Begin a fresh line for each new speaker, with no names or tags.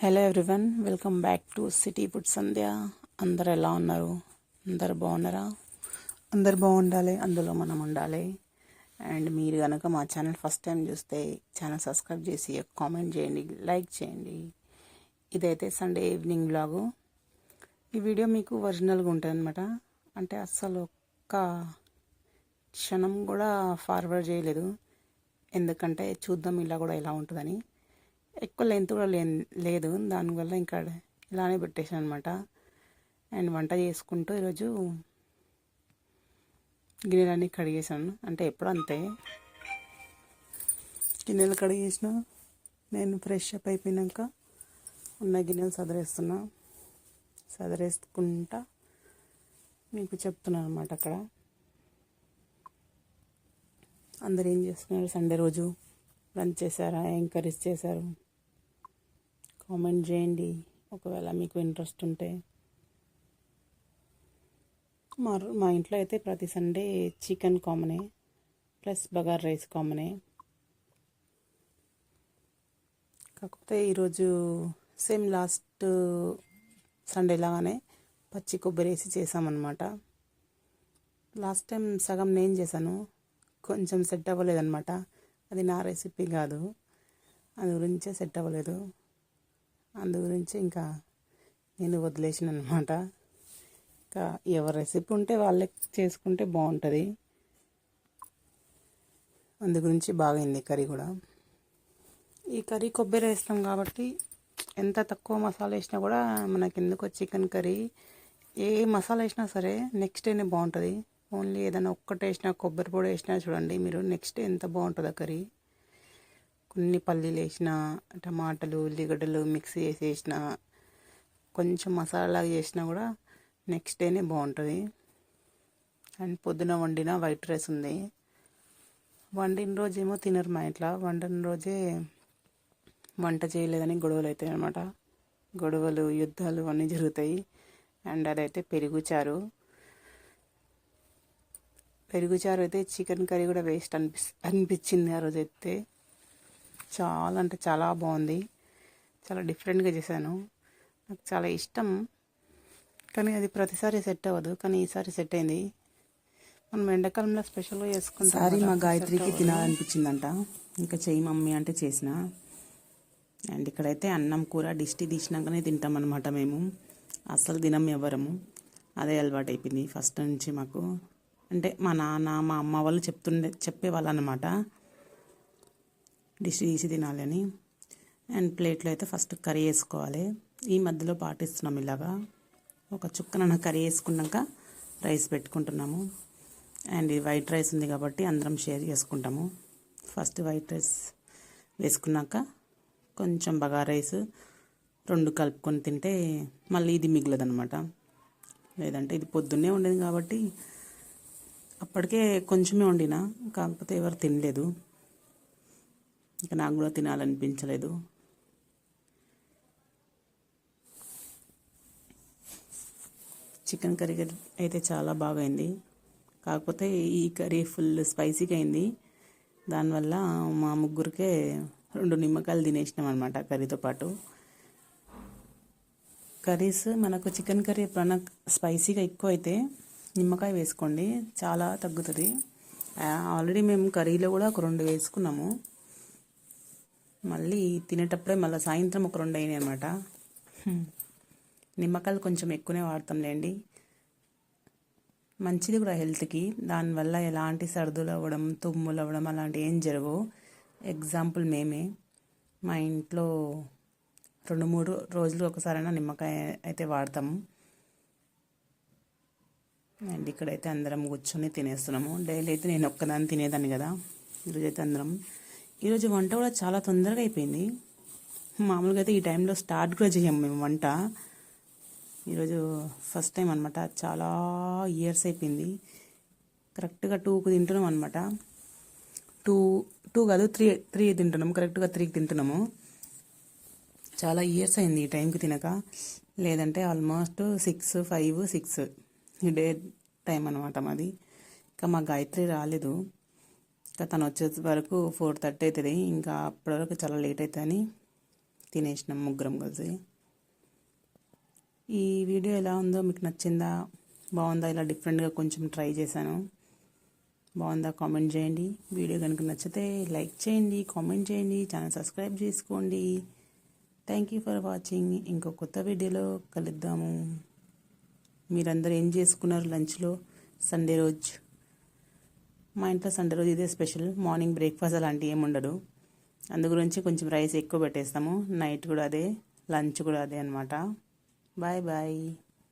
Hello everyone welcome back to city food Sandhya అందరు ఎలా ఉన్నారు? అందరు బాగున్నారా? అందరు బాగుండాలి అందులో మనం ఉండాలి. అండ్ మీరు కనుక మా ఛానల్ ఫస్ట్ టైం చూస్తే ఛానల్ సబ్స్క్రైబ్ చేసి కామెంట్ చేయండి లైక్ చేయండి. ఇదైతే సండే ఈవినింగ్ బ్లాగు ఈ వీడియో మీకు ఒరిజినల్గా ఉంటుంది అనమాట అంటే అస్సలు ఒక్క క్షణం కూడా ఫార్వర్డ్ చేయలేదు. ఎందుకంటే చూద్దాం ఇలా కూడా ఎలా ఉంటుందని. ఎక్కువ లెంత్ కూడా లే లేదు. దానివల్ల ఇంకా ఇలానే పెట్టేసాను అనమాట అండ్ వంట చేసుకుంటూ ఈరోజు గిన్నెలన్నీ కడిగేసాను అంటే ఎప్పుడు అంతే. గిన్నెలు కడిగేసిన నేను ఫ్రెష్ అప్ అయిపోయినాక ఉన్న గిన్నెలు సదరేస్తున్నా. సదరేసుకుంటా మీకు చెప్తున్నాను అనమాట అక్కడ. అందరు ఏం చేస్తున్నారు? సండే రోజు లంచ్ చేశారా? ఏం కర్రీస్ చేశారు? కామెంట్ చేయండి. ఒకవేళ మీకు ఇంట్రెస్ట్ ఉంటే. మా మా ఇంట్లో అయితే ప్రతి సండే చికెన్ కామనే ప్లస్ బగార్ రైస్ కామనే. కాకపోతే ఈరోజు సేమ్ లాస్ట్ సండే లాగానే పచ్చి కొబ్బరి వేసి చేసామన్నమాట. లాస్ట్ టైం సగం నేను చేశాను. కొంచెం సెట్ అవ్వలేదన్నమాట. అది నా రెసిపీ కాదు. అది గురించే సెట్ అవ్వలేదు. అందు గురించి ఇంకా నేను వదిలేసిన అనమాట ఇంకా ఎవరి రెసిపీ ఉంటే వాళ్ళే చేసుకుంటే బాగుంటుంది. అందు గురించి బాగైంది కర్రీ కూడా. ఈ కర్రీ కొబ్బరి వేస్తాం కాబట్టి ఎంత తక్కువ మసాలా వేసినా కూడా మనకి ఎందుకో చికెన్ కర్రీ. ఏ మసాలా వేసినా సరే నెక్స్ట్ డేనే బాగుంటుంది. ఓన్లీ ఏదైనా ఒక్కటి వేసినా కొబ్బరి పొడి వేసినా చూడండి మీరు నెక్స్ట్ డే ఎంత బాగుంటుందో కర్రీ. కొన్ని పల్లీలు వేసిన టమాటాలు ఉల్లిగడ్డలు మిక్సీ వేసి వేసిన కొంచెం మసాలా చేసినా కూడా నెక్స్ట్ డేనే బాగుంటుంది. అండ్ పొద్దున వండిన వైట్ రైస్ ఉంది. వండిన రోజేమో తినరు మా ఇంట్లో. వండిన రోజే వంట చేయలేదని గొడవలు అవుతాయి అనమాట గొడవలు యుద్ధాలు అన్నీ జరుగుతాయి. అండ్ అదైతే పెరుగుచారు పెరుగుచారు అయితే చికెన్ కర్రీ కూడా వేస్ట్ అనిపి అనిపించింది ఆ రోజు అయితే చాలా అంటే చాలా బాగుంది. చాలా డిఫరెంట్గా చేశాను. నాకు చాలా ఇష్టం. కానీ అది ప్రతిసారి సెట్ అవ్వదు. కానీ ఈసారి సెట్ అయింది. మనం ఎండాకాలంలో స్పెషల్గా చేసుకుంటాం
సారీ మా గాయత్రికి తినాలనిపించిందంట. ఇంకా చెయ్యి మమ్మీ అంటే చేసిన. అండ్ ఇక్కడైతే అన్నం కూర డిష్టి తీసినాకనే తింటాం అనమాట మేము. అస్సలు తినం ఎవరము అదే అలవాటు అయిపోయింది. ఫస్ట్ నుంచి మాకు అంటే మా నాన్న మా అమ్మ వాళ్ళు చెప్తుండే చెప్పేవాళ్ళు అనమాట డిష్ తీసి తినాలని. అండ్ ప్లేట్లో అయితే ఫస్ట్ కర్రీ వేసుకోవాలి. ఈ మధ్యలో పాటిస్తున్నాం ఇలాగా. ఒక చుక్కన కర్రీ వేసుకున్నాక రైస్ పెట్టుకుంటున్నాము. అండ్ ఇది వైట్ రైస్ ఉంది కాబట్టి అందరం షేర్ చేసుకుంటాము. ఫస్ట్ వైట్ రైస్ వేసుకున్నాక కొంచెం బగా రైస్ రెండు కలుపుకొని తింటే మళ్ళీ ఇది మిగలదనమాట లేదంటే ఇది పొద్దున్నే ఉండేది కాబట్టి అప్పటికే కొంచెమే వండిన కాకపోతే ఎవరు తినలేదు. ఇక నాకు కూడా తినాలనిపించలేదు. చికెన్ కర్రీ అయితే చాలా బాగైంది. కాకపోతే ఈ కర్రీ ఫుల్ స్పైసీగా అయింది దానివల్ల మా ముగ్గురికే రెండు నిమ్మకాయలు తినేసినాం అనమాట కర్రీతో పాటు. కర్రీస్ మనకు చికెన్ కర్రీ ఎప్పుడన్నా స్పైసీగా ఎక్కువ అయితే నిమ్మకాయ వేసుకోండి చాలా తగ్గుతుంది. ఆల్రెడీ మేము కర్రీలో కూడా ఒక రెండు వేసుకున్నాము. మళ్ళీ తినేటప్పుడే మళ్ళీ సాయంత్రం ఒక రెండు అయినాయి అనమాట నిమ్మకాయలు కొంచెం ఎక్కువనే వాడతాంలేండి మంచిది కూడా హెల్త్కి. దానివల్ల ఎలాంటి సర్దులు అవ్వడం తుమ్ములు అవ్వడం అలాంటి ఏం జరగవు. ఎగ్జాంపుల్ మేమే. మా ఇంట్లో రెండు మూడు రోజులు ఒకసారైనా నిమ్మకాయ అయితే వాడతాము. అండ్ ఇక్కడైతే అందరం కూర్చొని తినేస్తున్నాము. డైలీ అయితే నేను ఒక్కదాన్ని తినేదాన్ని కదా. ఈరోజు అయితే అందరం ఈరోజు వంట కూడా చాలా తొందరగా అయిపోయింది. మామూలుగా అయితే ఈ టైంలో స్టార్ట్ కూడా చేయము మేము వంట. ఈరోజు ఫస్ట్ టైం అనమాట చాలా ఇయర్స్ అయిపోయింది. కరెక్ట్గా టూకు తింటున్నాం అనమాట టూ టూ కాదు త్రీ త్రీ తింటున్నాము కరెక్ట్గా త్రీకి తింటున్నాము. చాలా ఇయర్స్ అయింది ఈ టైంకి తినక. లేదంటే almost six five six. Day time అనమాట మాది. ఇంకా మా గాయత్రి రాలేదు. తను వచ్చే వరకు ఫోర్ థర్టీ అవుతుంది ఇంకా అప్పటి వరకు చాలా లేట్ అవుతుందని తినేసినాం ముగ్గురం కలిసి. ఈ వీడియో ఎలా ఉందో మీకు నచ్చిందా? బాగుందా? ఇలా డిఫరెంట్గా కొంచెం ట్రై చేశాను. బాగుందా? కామెంట్ చేయండి. వీడియో కనుక నచ్చితే లైక్ చేయండి కామెంట్ చేయండి ఛానల్ సబ్స్క్రైబ్ చేసుకోండి. థ్యాంక్ యూ ఫర్ వాచింగ్ ఇంకో కొత్త వీడియోలో కలుద్దాము. మీరందరూ ఏం చేసుకున్నారు లంచ్లో? సండే రోజు. మా ఇంట్లో సండే రోజు ఇదే స్పెషల్. మార్నింగ్ బ్రేక్ఫాస్ట్ అలాంటివి ఏమి ఉండదు. అందు గురించి కొంచెం రైస్ ఎక్కువ పెట్టేస్తాము. నైట్ కూడా అదే లంచ్ కూడా అదే అనమాట బాయ్ బాయ్.